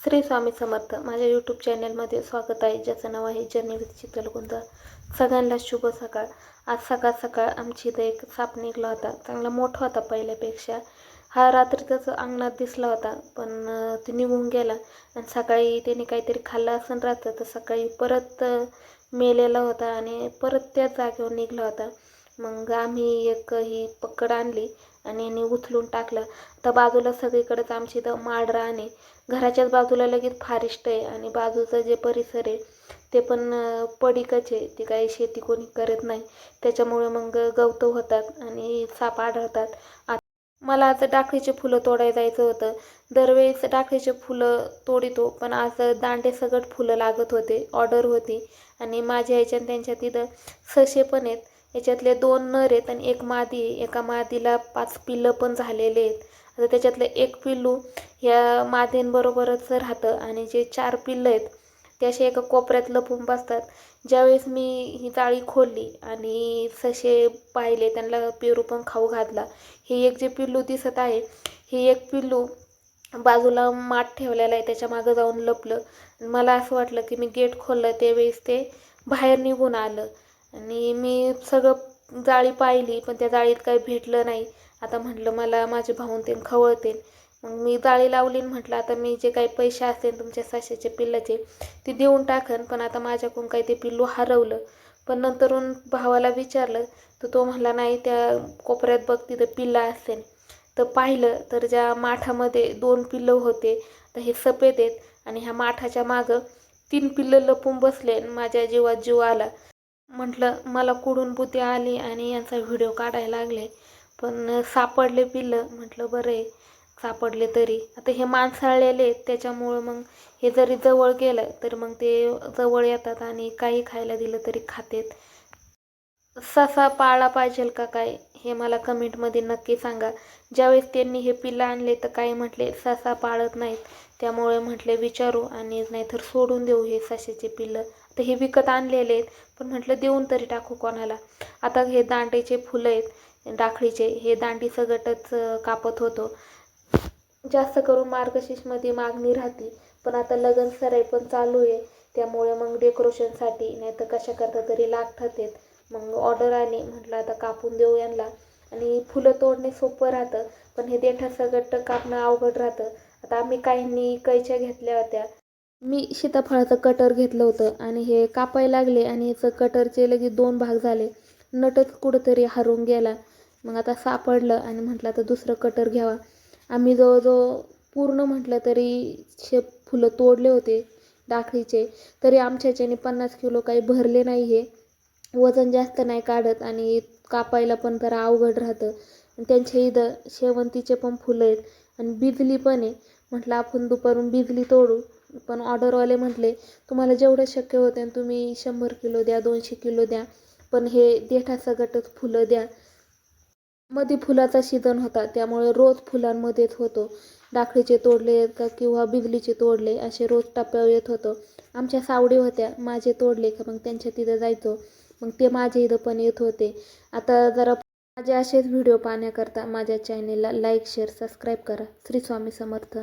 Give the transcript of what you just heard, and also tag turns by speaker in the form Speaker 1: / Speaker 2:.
Speaker 1: श्री स्वामी समर्थ. माझ्या यूट्यूब चॅनलमध्ये स्वागत आहे. ज्याचं नाव आहे जर्नी विथ शीतलकुंद सगळ्यांना शुभ सकाळ. आज सकाळ सकाळ आमची इथं एक साप निघला होता. चांगला मोठा होता पहिल्यापेक्षा. हा रात्रीतच अंगणात दिसला होता पण तो ते निघून गेला. आणि सकाळी त्याने काहीतरी खाल्लं असं राहतं तर सकाळी परत मेलेला होता आणि परत त्या जागेवर निघला होता. मग आम्ही एक ही पकड आणली. आणि यांनी उचलून टाकलं. तर बाजूला सगळीकडेच आमची इथं माड राहणे घराच्याच बाजूला लगेच फारिस्ट आहे आणि बाजूचं जे परिसर आहे ते पण पडिकच पडीकच आहे. ती काही शेती कोणी करत नाही. त्याच्यामुळे मग गवतं होतात आणि साप आढळतात. मला आज डाकळीचे फुलं तोडायला जायचं होतं. दरवेळेस डाकळीचे फुलं तोडितो पण आज दांडे सगट फुलं लागत होते ऑर्डर होती. आणि माझ्या ह्याच्यात त्यांच्या तिथं सशे पण आहेत. याच्यातले दोन नर आहेत आणि एक मादी आहे. एका मादीला पाच पिल्लं पण झालेले आहेत. आता त्याच्यातलं एक पिल्लू ह्या मादींबरोबरच राहतं आणि जे चार पिल्लं आहेत ते असे एका कोपऱ्यात लपून बसतात ज्यावेळेस मी ही जाळी खोलली आणि ससे पाहिले त्यांना पेरू पण खाऊ घातला. हे एक जे पिल्लू दिसत आहे हे एक पिल्लू बाजूला माठ ठेवलेला आहे त्याच्या मागं जाऊन लपलं. मला असं वाटलं की मी गेट खोललं त्यावेळेस ते बाहेर निघून आलं. आणि मी सगळं जाळी पाहिली पण त्या जाळीत काही भेटलं नाही. आता म्हटलं मला माझे भाऊन ते खवळतील. मग मी जाळी लावली म्हटलं आता मी जे काही पैसे असतील तुमच्या साशाचे पिल्लाचे ते देऊन टाकन. पण आता माझ्याकडून काही ते पिल्लू हरवलं. पण नंतरून भावाला विचारलं तर तो म्हणला नाही त्या कोपऱ्यात बघ तिथं पिल्ला असेल तर पाहिलं तर ज्या माठामध्ये दोन पिल्लं होते तर हे सफेद आहेत. आणि ह्या माठाच्या मागं तीन पिल्लं लपून बसले आणि माझ्या जीवात जीव आला. म्हटलं मला कुडून बुती आली आणि यांचा व्हिडिओ काढायला लागले. पण सापडले पिल्लं. म्हटलं बरं आहे सापडले तरी. आता हे माणसाळलेले आहेत त्याच्यामुळं मग हे जरी जवळ गेलं तर मग ते जवळ येतात आणि काही खायला दिलं तरी खातेत. ससा पाळला पाहिजे का काय हे मला कमेंटमध्ये नक्की सांगा. ज्यावेळेस त्यांनी हे पिल्लं आणले तर काही म्हटले ससा पाळत नाहीत. त्यामुळे म्हटले विचारू आणि नाहीतर सोडून देऊ हे सशाचे पिल्लं. तर हे विकत आणलेले आहेत. पण म्हटलं देऊन तरी टाकू कोणाला. आता हे दांडेचे फुलं आहेत राखडीचे हे दांडी सगटच कापत होतो. जास्त करून मार्गशीर्षमध्ये मागणी राहते. पण आता लग्न सराई पण चालू आहे. त्यामुळे मग डेकोरेशनसाठी नाही तर कशा करता तरी लागतात आहेत. मग ऑर्डर आली म्हटलं आता कापून देऊ यांना. आणि फुलं तोडणे सोपं राहतं. पण हे देठा सगट कापणं अवघड राहतं. आता आम्ही काहींनी कैच्या घेतल्या होत्या. मी सीताफळाचं कटर घेतलं होतं आणि हे कापायला लागले आणि याचं कटरचे लगेच दोन भाग झाले. नटच कुठंतरी हरून गेला. मग आता सापडलं आणि म्हटलं आता दुसरं कटर घ्यावा. आम्ही जवळजवळ पूर्ण म्हटलं तरी शे फुलं तोडले होते दाखळीचे तरी आमच्या याच्याने पन्नास किलो काही भरले नाही हे. वजन जास्त नाही काढत आणि कापायला पण जरा अवघड राहतं. आणि त्यांच्या इथं शेवंतीचे पण फुलं आहेत आणि बिजली पण आहे. म्हटलं आपण दुपारून बिजली तोडू. पण ऑर्डरवाले म्हटले तुम्हाला जेवढं शक्य होतं तुम्ही शंभर किलो द्या दोनशे किलो द्या पण हे देठाचा गटच फुलं द्या. मध्ये फुलाचा सीझन होता त्यामुळे रोज फुलांमध्येच होतो. डाखळीचे तोडले का किंवा बिजलीचे तोडले असे रोज टप्प्यावर येत होतो. आमच्या सावडी होत्या माझे तोडले का मग त्यांच्या तिथं जायचो. मग ते माझ्या इथं पण येत होते. आता जरा माझे असेच व्हिडिओ पाहण्याकरता माझ्या चॅनेलला लाईक शेअर सबस्क्राईब करा. श्री स्वामी समर्थ.